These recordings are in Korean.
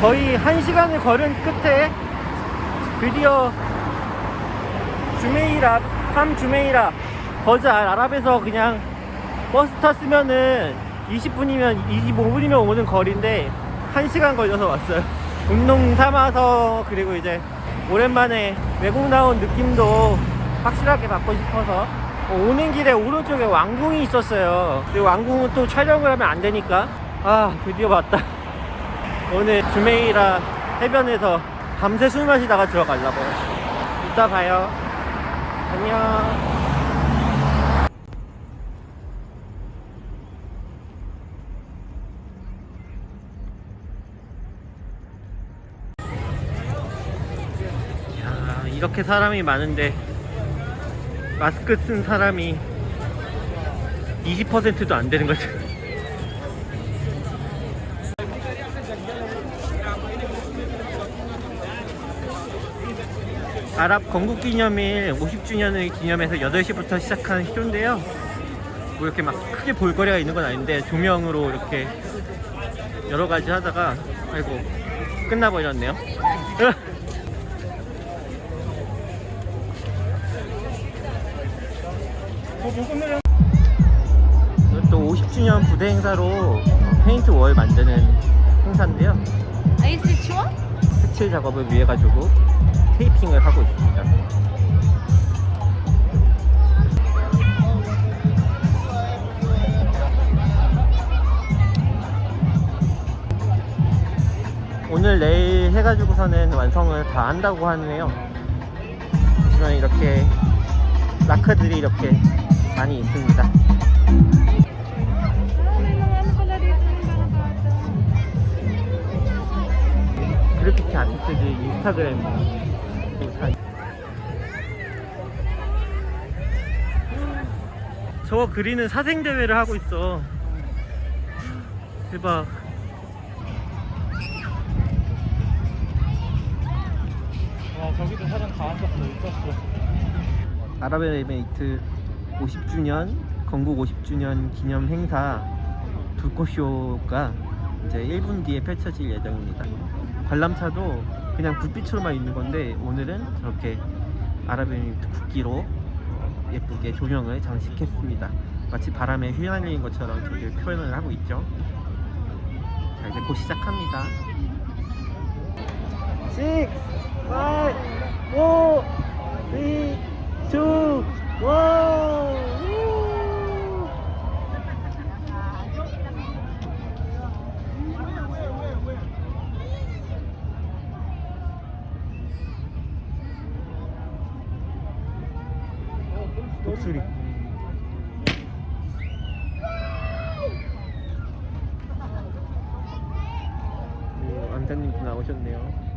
거의 한 시간을 걸은 끝에 드디어 주메이라, 함 주메이라 거자 아랍에서 그냥 버스 탔으면은 20분이면 25분이면 오는 거리인데 1시간 걸려서 왔어요. 운동 삼아서 그리고 이제 오랜만에 외국 나온 느낌도 확실하게 받고 싶어서 어, 오는 길에 오른쪽에 왕궁이 있었어요. 근데 왕궁은 또 촬영을 하면 안 되니까 아 드디어 왔다. 오늘 주메이라 해변에서 밤새 술 마시다가 들어가려고요. 이따 봐요. 안녕. 야, 이렇게 사람이 많은데 마스크 쓴 사람이 20%도 안 되는 거죠. 아랍 건국 기념일 50주년을 기념해서 8시부터 시작한 쇼인데요. 뭐 이렇게 막 크게 볼거리가 있는 건 아닌데 조명으로 이렇게 여러 가지 하다가 아이고 끝나버렸네요. 또 50주년 부대 행사로 페인트 월 만드는 행사인데요. C'est toi 색칠 작업을 위해 가지고 테이핑을 하고 있습니다. 오늘 내일 해가지고서는 완성을 다 한다고 하네요. 보시면 이렇게 라크들이 이렇게 많이 있습니다. 그래피티 아티스트들 인스타그램 다 저거 그리는 사생 대회를 하고 있어. 대박. 와 저기도 사람 다 앉았어 있었어 아랍에미레이트 50주년 건국 50주년 기념 행사 불꽃쇼가 이제 1분 뒤에 펼쳐질 예정입니다. 관람차도 그냥 불빛으로만 있는 건데 오늘은 저렇게 아랍에미레이트 국기로 예쁘게 조명을 장식했습니다. 마치 바람에 휘날리는 것처럼 저렇게 표현을 하고 있죠. 자 이제 곧 시작합니다. 6, 5, 4, 3, 2, 1. 오, 안자님도 나오셨네요.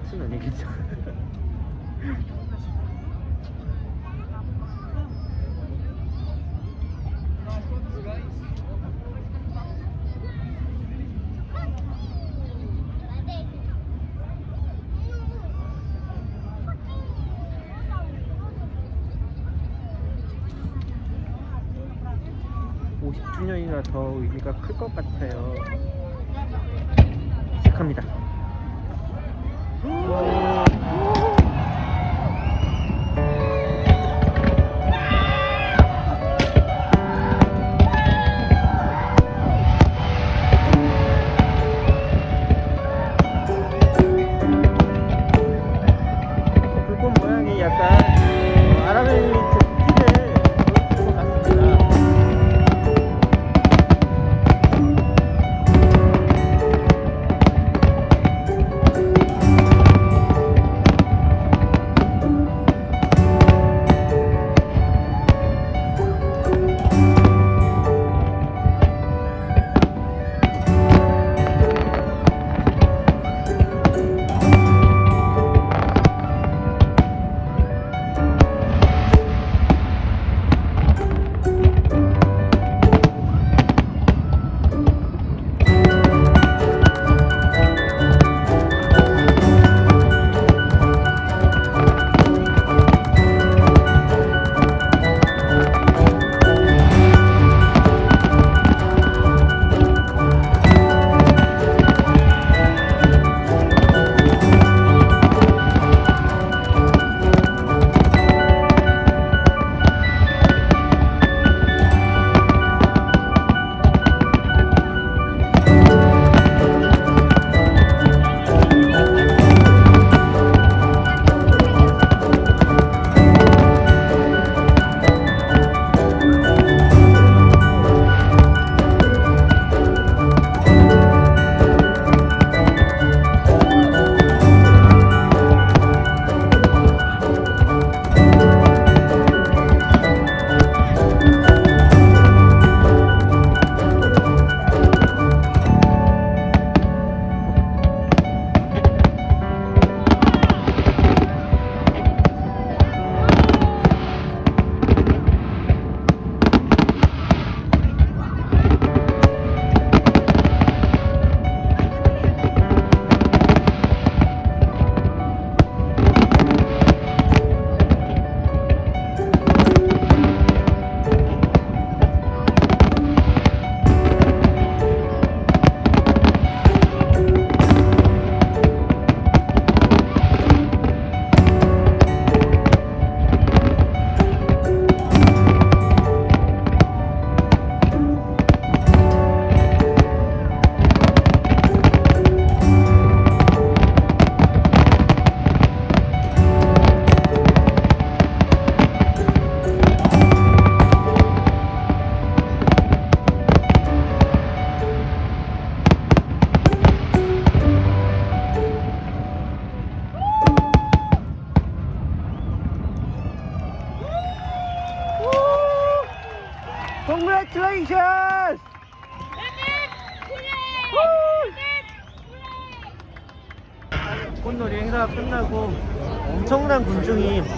끝은 아니겠죠? (50주년이라) 더 의미가 클 것 같아요 시작합니다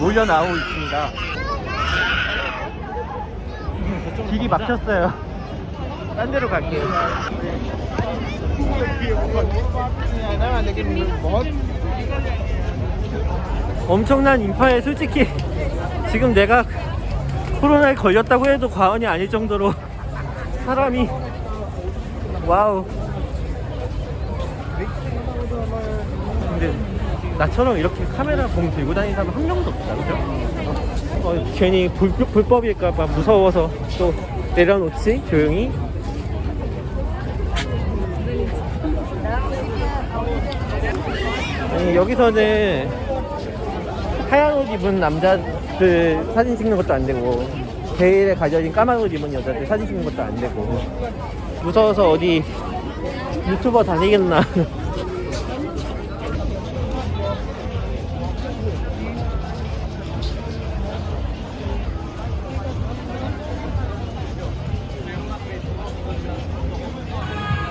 몰려 나오고 있습니다. 길이 막혔어요. 딴 데로 갈게요. 엄청난 인파에 솔직히 지금 내가 코로나에 걸렸다고 해도 과언이 아닐 정도로 사람이 와우 근데 나처럼 이렇게 카메라 봉 들고 다니는 사람 한 명도 없다 그죠? 어, 괜히 불, 불법일까봐 무서워서 또 내려놓지 조용히 아니, 여기서는 하얀 옷 입은 남자들 사진 찍는 것도 안 되고 베일에 가려진 까만 옷 입은 여자들 사진 찍는 것도 안 되고 무서워서 어디 유튜버 다니겠나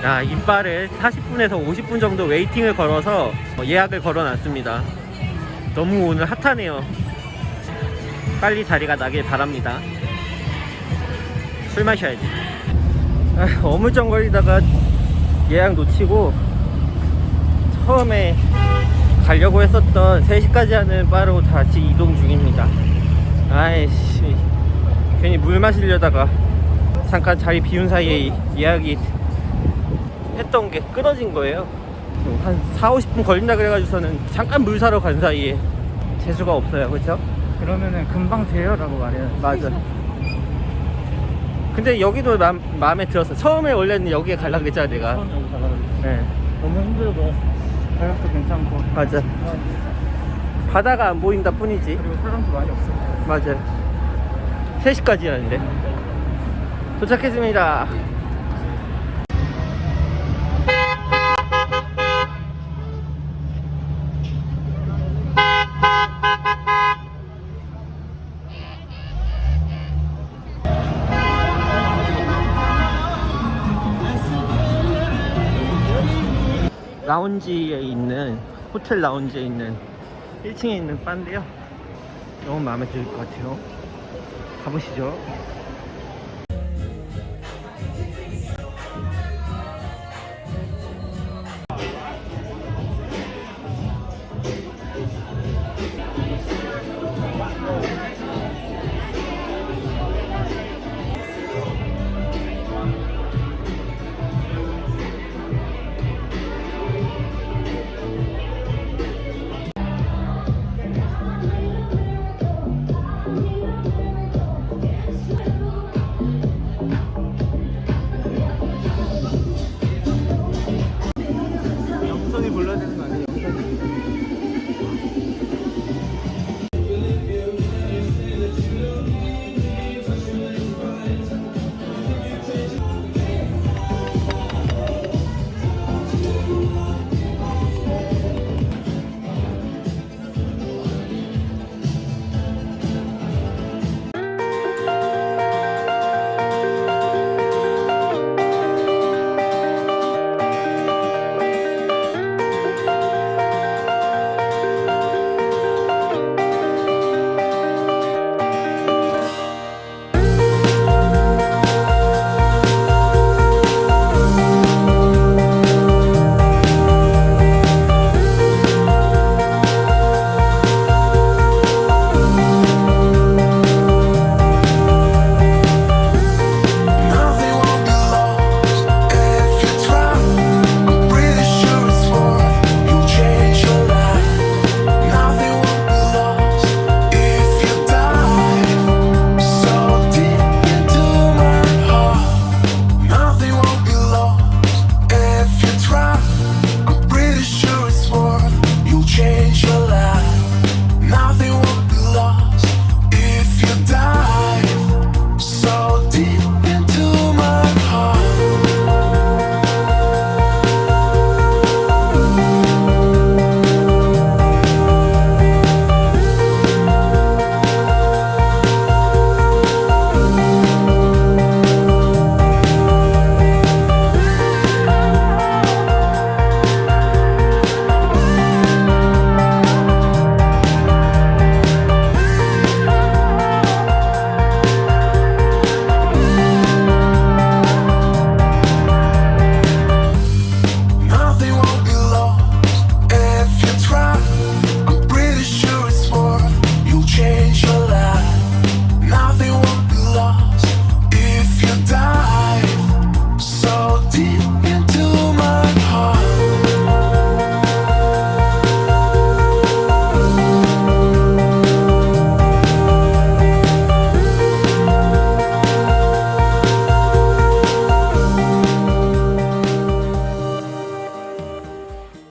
야, 이빨을 40분에서 50분 정도 웨이팅을 걸어서 예약을 걸어 놨습니다. 너무 오늘 핫하네요. 빨리 자리가 나길 바랍니다. 술 마셔야지. 아, 어물쩡 거리다가 예약 놓치고 처음에 가려고 했었던 3시까지 하는 바로 다시 이동 중입니다. 아이씨. 괜히 물 마시려다가 잠깐 자리 비운 사이에 예약이 했던 게 끊어진 거예요. 한 4, 50분 걸린다 그래가지고서는 잠깐 물 사러 간 사이에 재수가 없어요. 그렇죠? 그러면은 금방 돼요 라고 말해요. 맞아. 근데 여기도 마, 마음에 들었어. 처음에 원래는 여기에 가려고 했잖아, 내가. 처음 여기 가려고 했어요. 네, 너무 힘들고 가격도 괜찮고 맞아. 바다가 안 보인다 뿐이지. 그리고 사람도 많이 없어요. 맞아. 3시까지 하는데. 도착했습니다. 라운지에 있는 호텔 라운지에 있는 1층에 있는 바인데요. 너무 마음에 들 것 같아요. 가보시죠.